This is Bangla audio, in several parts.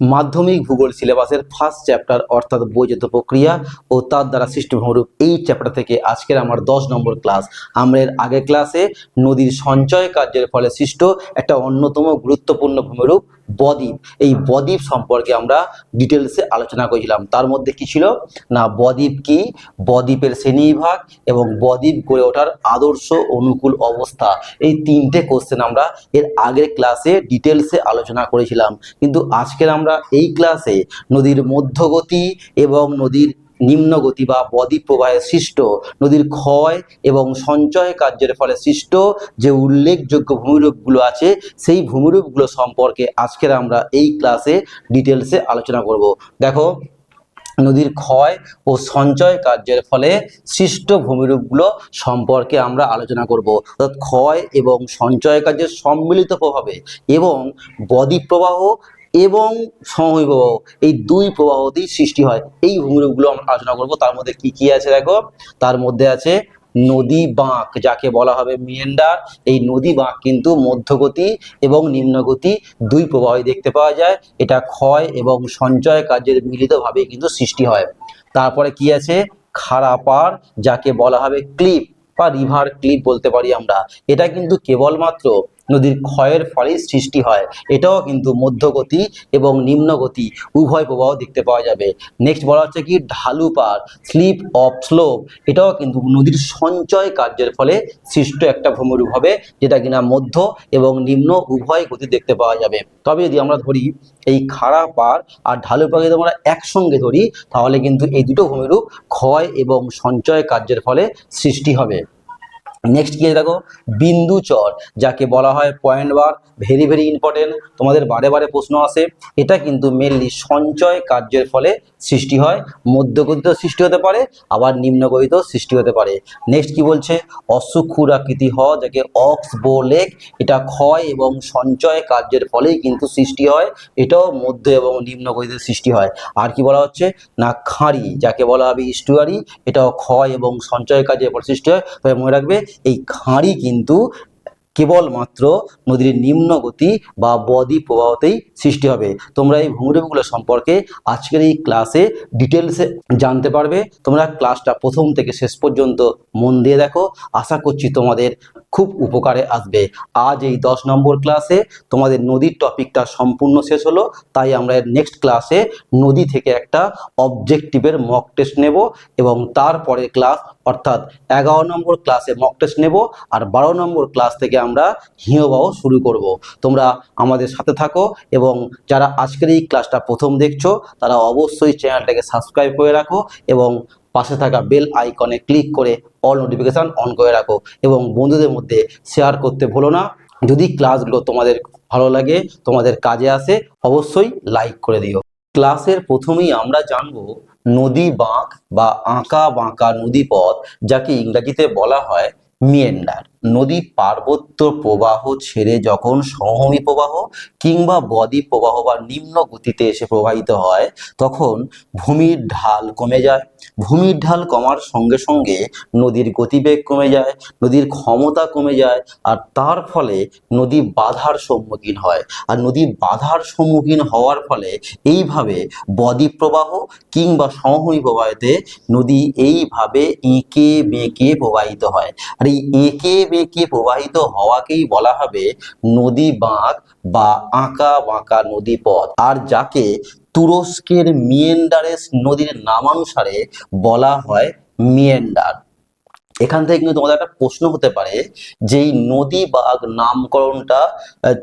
মাধ্যমিক ভূগোল সিলেবাসের ফার্স্ট চ্যাপ্টার অর্থাৎ বৈজাত প্রক্রিয়া ও তার দ্বারা সৃষ্টিভূমরূপ এই চ্যাপ্টার থেকে আজকের আমার দশ নম্বর ক্লাস আমরা এর আগের ক্লাসে নদীর সঞ্চয় কার্যের ফলে সৃষ্ট একটা অন্যতম গুরুত্বপূর্ণ ভূমিরূপ বদ্বীপ। এই বদ্বীপ সম্পর্কে আমরা ডিটেলসে আলোচনা করেছিলাম। তার মধ্যে কি ছিল? না, বদ্বীপ কি? বদ্বীপের শ্রেণীবিভাগ এবং বদ্বীপ গড়ে ওঠার আদর্শ অনুকূল অবস্থা। এই তিনটে কোশ্চেন আমরা এর আগের ক্লাসে ডিটেলসে আলোচনা করেছিলাম। কিন্তু আজকের আমরা এই ক্লাসে নদীর মধ্যগতি এবং নদীর নিম্নগতি বা বদ্বীপ প্রবাহে সৃষ্ট নদীর ক্ষয় এবং সঞ্চয় কার্যের ফলে সৃষ্ট যে উল্লেখযোগ্য ভূমিরূপগুলো আছে, সেই ভূমিরূপগুলো সম্পর্কে আজকের আমরা এই ক্লাসে ডিটেলসে আলোচনা করব। দেখো, নদীর ক্ষয় ও সঞ্চয় কার্যের ফলে সৃষ্ট ভূমিরূপগুলো সম্পর্কে আমরা আলোচনা করব। অর্থাৎ ক্ষয় এবং সঞ্চয় কার্যের সম্মিলিত প্রভাবে এবং বদ্বীপ প্রবাহ এবং সময় প্রবাহ, এই দুই প্রবাহতেই সৃষ্টি হয়। এই ভূমিরূপগুলো আমরা আলোচনা করব। তার মধ্যে কি কি আছে দেখো? তার মধ্যে আছে নদী বাঁক, যাকে বলা হবে মিয়েন্ডার এই নদী বাঁক কিন্তু মধ্যগতি এবং নিম্নগতি দুই প্রবাহই দেখতে পাওয়া যায়। এটা ক্ষয় এবং সঞ্চয় কার্যের মিলিতভাবে কিন্তু সৃষ্টি হয়। তারপরে কি আছে? খারাপার যাকে বলা হবে ক্লিপ বা রিভার ক্লিপ বলতে পারি আমরা। এটা কিন্তু কেবলমাত্র নদীর ক্ষয়ের ফলে সৃষ্টি হয়। এটাও কিন্তু মধ্যগতি এবং নিম্নগতি, উভয় প্রবাহ দেখতে পাওয়া যাবে। নেক্সট বলা হচ্ছে কি, ঢালু পার স্লিপ অফ স্লোপ এটাও কিন্তু নদীর সঞ্চয় কার্যের ফলে সৃষ্ট একটা ভূমিরূপ হবে, যেটা কিনা মধ্য এবং নিম্ন উভয় গতি দেখতে পাওয়া যাবে। তবে যদি আমরা ধরি এই খাড়া পার আর ঢালু পাকে যদি আমরা একসঙ্গে ধরি, তাহলে কিন্তু এই দুটো ভূমিরূপ ক্ষয় এবং সঞ্চয় কার্যের ফলে সৃষ্টি হবে। নেক্সট কি দেখো? বিন্দু চর, যাকে বলা হয় point bar very very important তোমাদের বারে বারে প্রশ্ন আসে। এটা কিন্তু মেনলি সঞ্চয় কার্যের ফলে সৃষ্টি হয় মধ্যগতিত সৃষ্টি হতে পারে, আবার নিম্নগতিত সৃষ্টি হতে পারে। নেক্সট কি বলছে? অসুক্ষুর আকৃতি হ, যাকে অক্স বো লেক, এটা ক্ষয় এবং সঞ্চয় কার্যের ফলেই কিন্তু সৃষ্টি হয়, এটাও মধ্য এবং নিম্নগতিতে সৃষ্টি হয়। আর কি বলা হচ্ছে? না, খাঁড়ি, যাকে বলা হবে ইস্টুয়ারি, এটাও ক্ষয় এবং সঞ্চয় কার্যের ফলে সৃষ্টি হয়। তবে মনে রাখবে, এই খাঁড়ি কিন্তু কেবলমাত্র নদীর নিম্নগতি বা বদ্বীপ প্রবাহতেই সৃষ্টি হবে। তোমরা এই ভূমিরূপগুলো সম্পর্কে আজকের এই ক্লাসে ডিটেলসে জানতে পারবে। তোমরা ক্লাসটা প্রথম থেকে শেষ পর্যন্ত মন দিয়ে দেখো। আশা করছি তোমাদের খুব উপকারে আসবে। আজ এই দশ নম্বর ক্লাসে তোমাদের নদীর টপিকটা সম্পূর্ণ শেষ হলো। তাই আমরা নেক্সট ক্লাসে নদী থেকে একটা অবজেক্টিভের মক টেস্ট নেব এবং তারপরে ক্লাস অর্থাৎ এগারো নম্বর ক্লাসে মক টেস্ট নেব আর বারো নম্বর ক্লাস থেকে আমরা হিমবাহ শুরু করব। তোমরা আমাদের সাথে থাকো এবং যারা আজকের এই ক্লাসটা প্রথম দেখছ, তারা অবশ্যই চ্যানেলটাকে সাবস্ক্রাইব করে রাখো এবং পাশে থাকা বেল আইকনে ক্লিক করে অল নোটিফিকেশান অন করে রাখো এবং বন্ধুদের মধ্যে শেয়ার করতে ভুলো না। যদি ক্লাসগুলো তোমাদের ভালো লাগে, তোমাদের কাজে আসে, অবশ্যই লাইক করে দিও। ক্লাসের প্রথমেই আমরা জানব নদী বাঁক বা আঁকা বাঁকা নদীপথ, যাকে ইংরাজিতে বলা হয় মিয়েন্ডার। নদী পার্বত্য প্রবাহ ছেড়ে যখন সমভূমি প্রবাহ কিংবা বদ্বীপ প্রবাহ বা নিম্ন গতিতে এসে প্রবাহিত হয়, তখন ভূমির ঢাল কমে যায়। ভূমির ঢাল কমার সঙ্গে সঙ্গে নদীর গতিবেগ কমে যায়, নদীর ক্ষমতা কমে যায়, আর তার ফলে নদী বাধার সম্মুখীন হয়। আর নদী বাধার সম্মুখীন হওয়ার ফলে এইভাবে বদ্বীপ প্রবাহ কিংবা সমভূমি প্রবাহেতে নদী এইভাবে এঁকে বেঁকে প্রবাহিত হয়। আর এই এঁকে বেঁকে প্রবাহিত হওয়াকেই বলা হবে নদী বাঁক বা আঁকা বাঁকা নদী পথ। আর যাকে তুরস্কের মিয়েন্ডারেস নদীর নামানুসারে বলা হয় মিয়েন্ডার। এখান থেকে কিন্তু তোমাদের একটা প্রশ্ন হতে পারে যে এই নদী বাঘ নামকরণটা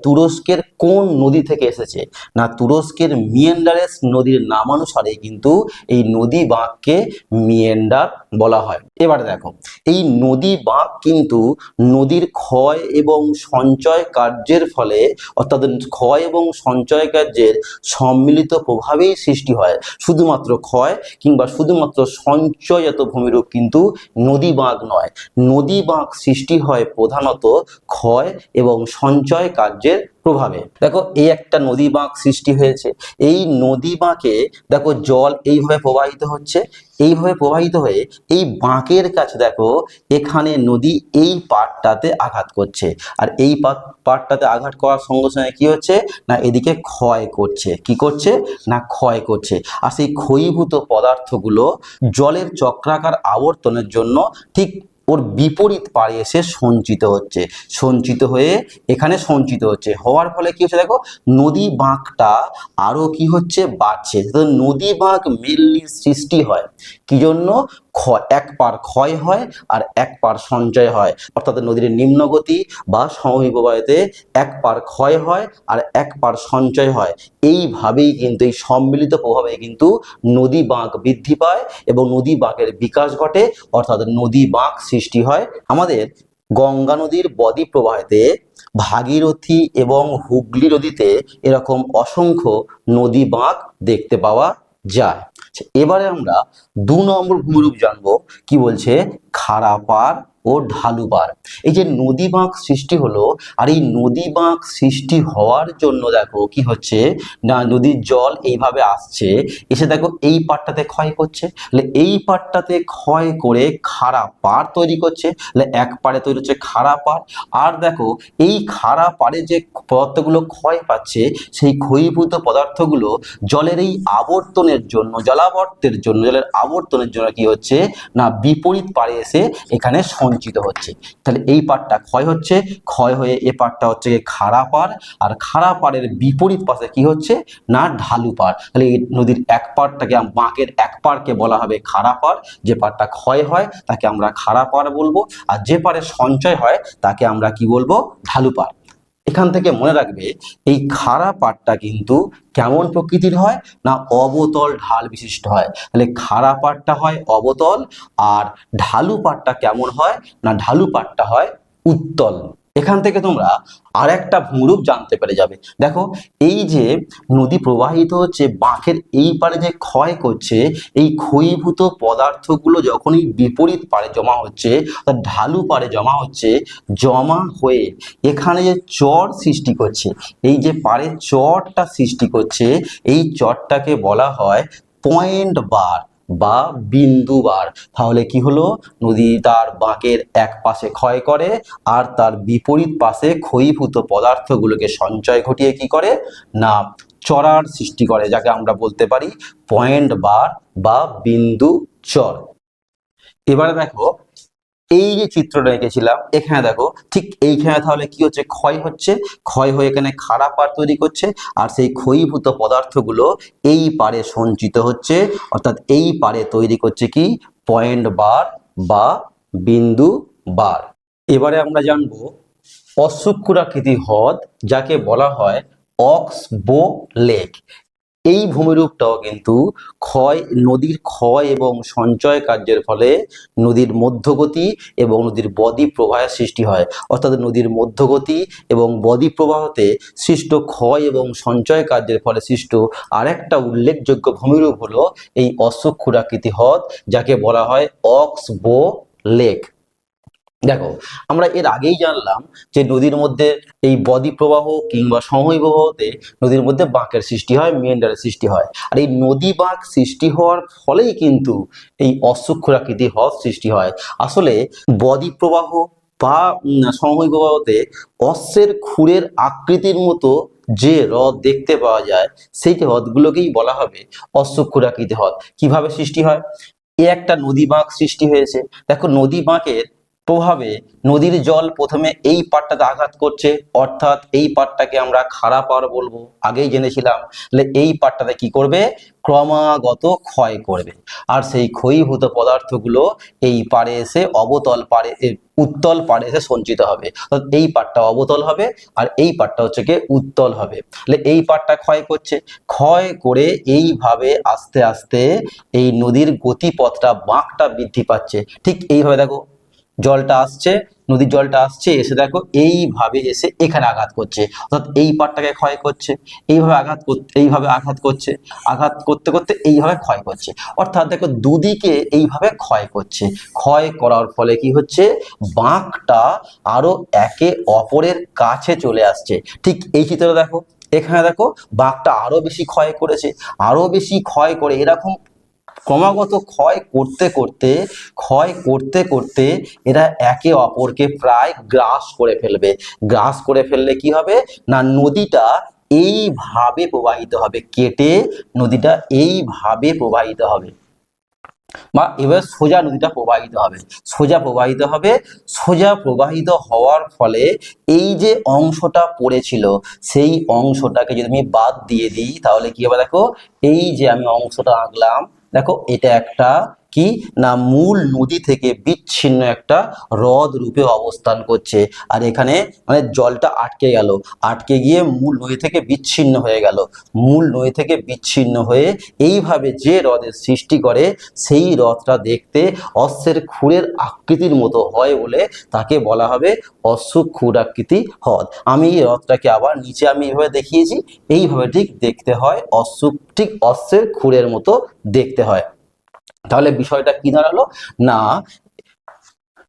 তুরস্কের কোন নদী থেকে এসেছে? না, তুরস্কের মিয়েন্ডারেস নদীর নামানুসারে কিন্তু এই নদী বাঁককে মিয়েন্ডার বলা হয়। এবারে দেখো, এই নদী বাঁক কিন্তু নদীর ক্ষয় এবং সঞ্চয় কার্যের ফলে, অর্থাৎ ক্ষয় এবং সঞ্চয় কার্যের সম্মিলিত প্রভাবেই সৃষ্টি হয়। শুধুমাত্র ক্ষয় কিংবা শুধুমাত্র সঞ্চয়জাত ভূমিরূপ কিন্তু নদী বাঁক নয়। নদী বাঁক সৃষ্টি হয় প্রধানত ক্ষয় এবং সঞ্চয় কার্যের প্রভাবে। দেখো, এই একটা নদী বাঁক সৃষ্টি হয়েছে। এই নদী বাঁকে দেখো, জল এইভাবে প্রবাহিত হচ্ছে, এইভাবে প্রবাহিত হয়ে এই বাঁকের কাছে দেখো, এখানে নদী এই পাটটাতে আঘাত করছে। আর এই পাট- পাটটাতে আঘাত করার সঙ্গে সঙ্গে কি হচ্ছে? না, এদিকে ক্ষয় করছে। কি করছে? না, ক্ষয় করছে। আর সেই ক্ষয়ীভূত পদার্থগুলো জলের চক্রাকার আবর্তনের জন্য ঠিক ওর বিপরীত পাড়ে এসে সঞ্চিত হচ্ছে। সঞ্চিত হয়ে এখানে সঞ্চিত হচ্ছে। হওয়ার ফলে কি হচ্ছে দেখো, নদী বাঁকটা আরও কি হচ্ছে বাড়ছে। নদী বাঁক মেনলি সৃষ্টি হয়। কি জন্য? এক পার ক্ষয় হয় আর এক পার সঞ্চয় হয়। অর্থাৎ নদীর নিম্নগতি বা সমবিবাহিতে এক পার ক্ষয় হয় আর এক পার সঞ্চয় হয়। এইভাবেই কিন্তু এই সম্মিলিত প্রভাবে কিন্তু নদী বাঁক বৃদ্ধি পায় এবং নদী বাঁকের বিকাশ ঘটে, অর্থাৎ নদী বাঁক সৃষ্টি হয়। আমাদের গঙ্গা নদীর বদ্বীপ প্রবাহেতে ভাগীরথী এবং হুগলি নদীতে এরকম অসংখ্য নদী বাঁক দেখতে পাওয়া যায়। এবারে আমরা দু নম্বর ভূমিরূপ জানব। কি বলছে? খারাপার ও ঢালুপার এই যে নদী বাঁক সৃষ্টি হলো, আর এই নদী বাঁক সৃষ্টি হওয়ার জন্য দেখো কি হচ্ছে, না, নদীর জল এইভাবে আসছে, এসে দেখো এই পাটটাতে ক্ষয় করছে। তাহলে এই পাটটাতে ক্ষয় করে খাড়া পার তৈরি করছে, তাহলে এক পাড়ে তৈরি হচ্ছে খাড়া পার আর দেখো এই খাড়া পাড়ে যে পদার্থগুলো ক্ষয় পাচ্ছে, সেই ক্ষয়ীভূত পদার্থগুলো জলের এই আবর্তনের জন্য, জলাবর্তের জন্য, জলের আবর্তনের জন্য কি হচ্ছে, না, বিপরীত পাড়ে এসে এখানে সঞ্চিত হচ্ছে। তাহলে এই পাটটা ক্ষয় হচ্ছে। ক্ষয় হয়ে এ পাটটা হচ্ছে খাড়া পাড়। আর খাড়া পাড়ের বিপরীত পাশে কি হচ্ছে? না, ঢালু পার তাহলে এই নদীর এক পাড়টাকে আম- বাঁকের এক পারকে বলা হবে খাড়া পার যে পাড়টা ক্ষয় হয়, তাকে আমরা খাড়া পার বলব। আর যে পাড়ে সঞ্চয় হয়, তাকে আমরা কি বলব? ঢালু পাড়। এখান থেকে মনে রাখবে, এই খাড়া পাটটা কিন্তু কেমন প্রকৃতির হয় না অবতল ঢাল বিশিষ্ট হয়? তাহলে খাড়া পাটটা হয় অবতল আর ঢালু পাটটা কেমন হয় না ঢালু পাটটা হয় উত্তল? এখান থেকে তোমরা আর একটা ভূরূপ জানতে পেরে যাবে। দেখো, এই যে নদী প্রবাহিত হচ্ছে, বাঁকের এই পারে যে ক্ষয় করছে, এই ক্ষয়ীভূত পদার্থগুলো যখনই বিপরীত পারে জমা হচ্ছে, অর্থাৎ ঢালু পারে জমা হচ্ছে, জমা হয়ে এখানে যে চর সৃষ্টি করছে, এই যে পারে চরটা সৃষ্টি করছে, এই চরটাকে বলা হয় পয়েন্ট বার। বা বিন্দু বার। তাহলে কি হলো? নদী তার বাঁকের এক পাশে ক্ষয় করে আর তার বিপরীত পাশে ক্ষয়ীভূত পদার্থগুলোকে সঞ্চয় ঘটিয়ে কি করে? না, চরার সৃষ্টি করে, যাকে আমরা বলতে পারি পয়েন্ট বার বা বিন্দু চর। এবারে দেখো এই যে চিত্রটা এঁকেছিলাম, এখানে দেখো, ঠিক এইখানে তাহলে কি হচ্ছে? ক্ষয় হচ্ছে। ক্ষয় হয়ে এখানে খারাপ পার তৈরি করছে আর সেই ক্ষয়ীভূত পদার্থগুলো এই পারে সঞ্চিত হচ্ছে। অর্থাৎ এই পারে তৈরি করছে কি? পয়েন্ট বার বা বিন্দু বার। এবারে আমরা জানব অশুক্ষুরাকৃতি হ্রদ যাকে বলা হয় অক্সবো লেক। এই ভূমিরূপটাও কিন্তু ক্ষয়, নদীর ক্ষয় এবং সঞ্চয় কার্যের ফলে নদীর মধ্যগতি এবং নদীর বদ্বীপ প্রবাহের সৃষ্টি হয়। অর্থাৎ নদীর মধ্যগতি এবং বদ্বীপ প্রবাহতে সৃষ্ট ক্ষয় এবং সঞ্চয় কার্যের ফলে সৃষ্ট আরেকটা উল্লেখযোগ্য ভূমিরূপ হলো এই অশ্বক্ষুরাকৃতি হ্রদ, যাকে বলা হয় অক্স বো লেক। দেখো, আমরা এর আগেই জানলাম যে নদীর মধ্যে এই বদ্বীপ প্রবাহ কিংবা সময় প্রবাহতে নদীর মধ্যে বাঁকের সৃষ্টি হয় মেন্ডারের সৃষ্টি হয়। আর এই নদী বাঁক সৃষ্টি হওয়ার ফলেই কিন্তু এই অসুক্ষরাকৃতি হ্রদ সৃষ্টি হয়। আসলে বদ্বীপ প্রবাহ বা সময় প্রবাহতে অশ্বের খুরের আকৃতির মতো যে হ্রদ দেখতে পাওয়া যায়, সেই হ্রদগুলোকেই বলা হবে অশ্বক্ষুরাকৃতি হ্রদ। কীভাবে সৃষ্টি হয়? এ একটা নদী বাঁক সৃষ্টি হয়েছে। দেখো, নদী বাঁকের প্রভাবে নদীর জল প্রথমে এই পাটটাতে আঘাত করছে, অর্থাৎ এই পাটটাকে আমরা খাড়া পাড় বলব। আগেই জেনেছিলাম তাহলে এই পাটটাতে কি করবে? ক্রমাগত ক্ষয় করবে। আর সেই ক্ষয়ীভূত পদার্থগুলো এই পাড়ে এসে অবতল পারে উত্তল পাড়ে এসে সঞ্চিত হবে। অর্থাৎ এই পাটটা অবতল হবে আর এই পাটটা হচ্ছে কি উত্তল হবে। তাহলে এই পাটটা ক্ষয় করছে। ক্ষয় করে এইভাবে আস্তে আস্তে এই নদীর গতিপথটা, বাঁকটা বৃদ্ধি পাচ্ছে। ঠিক এইভাবে দেখো জলটা আসছে, নদীর জলটা আসছে, এসে দেখো এইভাবে এসে এখানে আঘাত করছে। অর্থাৎ এই পাটটাকে ক্ষয় করছে, এইভাবে আঘাত এইভাবে আঘাত করছে, আঘাত করতে করতে এইভাবে ক্ষয় করছে। অর্থাৎ দেখো দুদিকে এইভাবে ক্ষয় করছে। ক্ষয় করার ফলে কি হচ্ছে? বাঁকটা আরও একে অপরের কাছে চলে আসছে। ঠিক এই চিত্রে দেখো। এখানে দেখো বাঘটা আরও বেশি ক্ষয় করেছে। আরও বেশি ক্ষয় করে এরকম ক্রমাগত ক্ষয় করতে করতে, ক্ষয় করতে করতে এরা একে অপরকে প্রায় গ্রাস করে ফেলবে। গ্রাস করে ফেললে কি হবে? না, নদীটা এইভাবে প্রবাহিত হবে, কেটে নদীটা এইভাবে প্রবাহিত হবে। বা এবার সোজা নদীটা প্রবাহিত হবে। সোজা প্রবাহিত হবে। সোজা প্রবাহিত হওয়ার ফলে এই যে অংশটা পড়েছিল, সেই অংশটাকে যদি আমি বাদ দিয়ে দিই, তাহলে কি হবে দেখো? এই যে আমি অংশটা আঁকলাম দেখো এটা একটা কি? না মূল নদী থেকে বিচ্ছিন্ন একটা হ্রদ রূপে অবস্থান করছে। আর এখানে মানে জলটা আটকে গেল। আটকে গিয়ে মূল নদী থেকে বিচ্ছিন্ন হয়ে গেল। মূল নদী থেকে বিচ্ছিন্ন হয়ে এইভাবে যে হ্রদের সৃষ্টি করে, সেই হ্রদটা দেখতে অশ্বের খুরের আকৃতির মতো হয় বলে তাকে বলা হবে অশ্ব আকৃতি হ্রদ। আমি এই হ্রদটাকে আবার নিচে আমি এইভাবে দেখিয়েছি। এইভাবে ঠিক দেখতে হয় অশ্ব ঠিক অশ্বের খুরের মতো দেখতে হয়। তাহলে বিষয়টা কি দাঁড়াল? না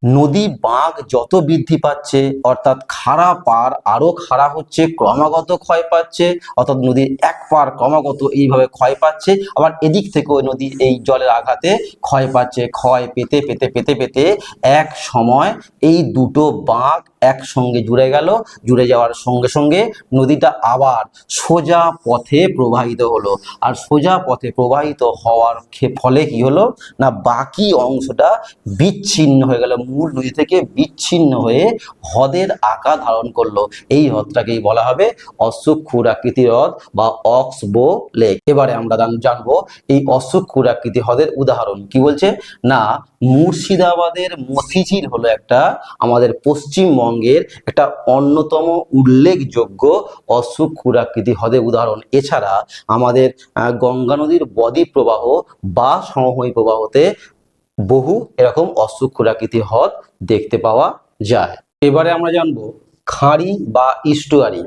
নদী বাঁক যত বৃদ্ধি পাচ্ছে, অর্থাৎ খাড়া পার আরও খাড়া হচ্ছে, ক্রমাগত ক্ষয় পাচ্ছে, অর্থাৎ নদীর এক পার ক্রমাগত এইভাবে ক্ষয় পাচ্ছে, আবার এদিক থেকেও নদী এই জলের আঘাতে ক্ষয় পাচ্ছে, ক্ষয় পেতে পেতে পেতে পেতে এক সময় এই দুটো বাঁক একসঙ্গে জুড়ে গেল, জুড়ে যাওয়ার সঙ্গে সঙ্গে নদীটা আবার সোজা পথে প্রবাহিত হলো। আর সোজা পথে প্রবাহিত হওয়ার ফলে কি হলো? না, বাকি অংশটা বিচ্ছিন্ন হয়ে গেল মূল নদী থেকে বিচ্ছিন্ন হয়ে হ্রদের আকার ধারণ করল। এই হ্রদটাকেই বলা হবে অশ্বক্ষুর আকৃতি হ্রদ বা অক্সবো লেক। এবারে আমরা জানব এই অশ্বক্ষুর আকৃতি হ্রদের উদাহরণ। কি বলছে? না, মুর্শিদাবাদের মতিঝিল হলো একটা আমাদের পশ্চিমবঙ্গের একটা অন্যতম উল্লেখযোগ্য অশ্বক্ষুর আকৃতি হ্রদের উদাহরণ। এছাড়া আমাদের গঙ্গা নদীর বদ্বীপ প্রবাহ বা সমভূমি প্রবাহতে বহু এরকম অশ্বক্ষুরাকৃতি হ্রদ দেখতে পাওয়া যায়। এবারে আমরা জানব খাঁড়ি বা ইস্টুয়ারি।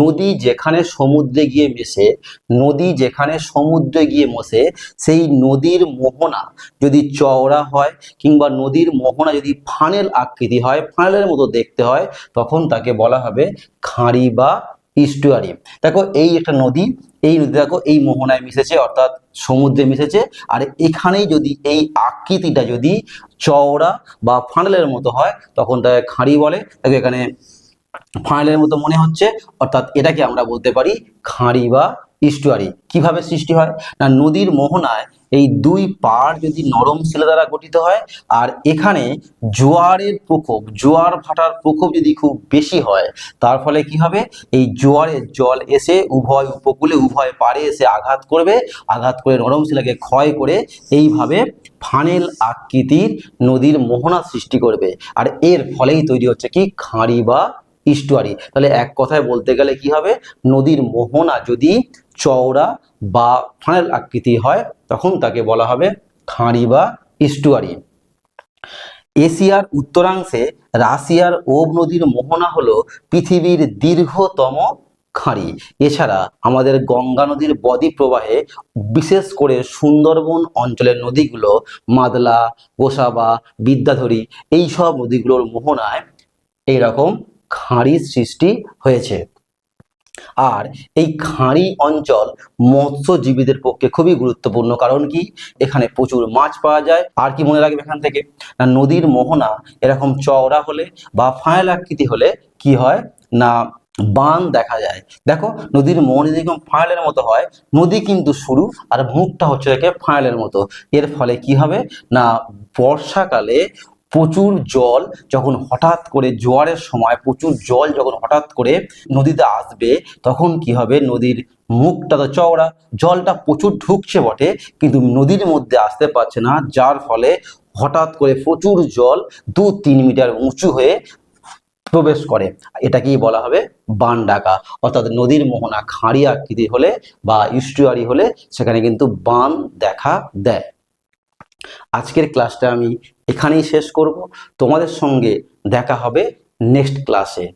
নদী যেখানে সমুদ্রে গিয়ে মেশে, নদী যেখানে সমুদ্রে গিয়ে মশে, সেই নদীর মোহনা যদি চওড়া হয় কিংবা নদীর মোহনা যদি ফানেল আকৃতি হয় ফানেলের মতো দেখতে হয়, তখন তাকে বলা হবে খাঁড়ি বা ইস্টুয়ারি দেখো এই একটা নদী, এই নদী দেখো এই মোহনায় মিশেছে, অর্থাৎ সমুদ্রে মিশেছে। আর এখানেই যদি এই আকৃতিটা যদি চওড়া বা ফানেলের মতো হয়, তখন তাকে খাঁড়ি বলে। দেখো এখানে ফানেলের মতো মনে হচ্ছে, অর্থাৎ এটাকে আমরা বলতে পারি খাঁড়ি বা ইস্টুয়ারি। কীভাবে সৃষ্টি হয়? না, নদীর মোহনায় এই দুই পাড় যদি নরম শিলা দ্বারা গঠিত হয়, আর এখানে জোয়ারের প্রকোপ, জোয়ার ভাটার প্রকোপ যদি খুব বেশি হয়, তার ফলে কি হবে? এই জোয়ারের জল এসে উভয় উপকূলে, উভয় পাড়ে এসে আঘাত করবে, আঘাত করে নরম শিলাকে ক্ষয় করে এইভাবে ফানেল আকৃতির নদীর মোহনা সৃষ্টি করবে। আর এর ফলেই তৈরি হচ্ছে কি? খাঁড়ি বা ইস্টুয়ারি। তাহলে এক কথায় বলতে গেলে কি হবে? নদীর মোহনা যদি চওড়া বা ফানেল আকৃতি হয়, তখন তাকে বলা হবে খাঁড়ি বা ইস্টুয়ারি। এশিয়ার উত্তরাংশে রাশিয়ার ওব নদীর মোহনা হলো পৃথিবীর দীর্ঘতম খাঁড়ি। এছাড়া আমাদের গঙ্গা নদীর বদ্বীপ প্রবাহে বিশেষ করে সুন্দরবন অঞ্চলের নদীগুলো মাদলা, গোসাবা, বিদ্যাধরী এই সব নদীগুলোর মোহনায় এইরকম খাঁড়ির সৃষ্টি হয়েছে। আর এই খাঁড়ি অঞ্চল মৎস্যজীবীদের পক্ষে খুবই গুরুত্বপূর্ণ। কারণ কি? এখানে প্রচুর মাছ পাওয়া যায়। আর কি মনে রাখবে এখান থেকে? না, নদীর মোহনা এরকম চওড়া হলে বা ফাঁয়েল আকৃতি হলে কি হয়? না, বান দেখা যায়। দেখো, নদীর মোহন যেরকম ফাঁয়েলের মতো হয়, নদী কিন্তু শুরু আর মুখটা হচ্ছে একে ফাঁয়েলের মতো। এর ফলে কি হবে? না, বর্ষাকালে প্রচুর জল যখন হঠাৎ করে জোয়ারের সময় প্রচুর জল যখন হঠাৎ করে নদীতে আসবে, তখন কি হবে? নদীর মুখটা তো চওড়া, জলটা প্রচুর ঢুকছে বটে, কিন্তু নদীর মধ্যে আসতে পারছে না, যার ফলে হঠাৎ করে প্রচুর জল দু তিন মিটার উঁচু হয়ে প্রবেশ করে। এটাকেই বলা হবে বান ডাকা অর্থাৎ নদীর মোহনা খাঁড়ি আকৃতি হলে বা ইস্টুয়ারি হলে সেখানে কিন্তু বান দেখা দেয়। আজকের ক্লাসটা আমি এখানেই শেষ করব। তোমাদের সঙ্গে দেখা হবে নেক্সট ক্লাসে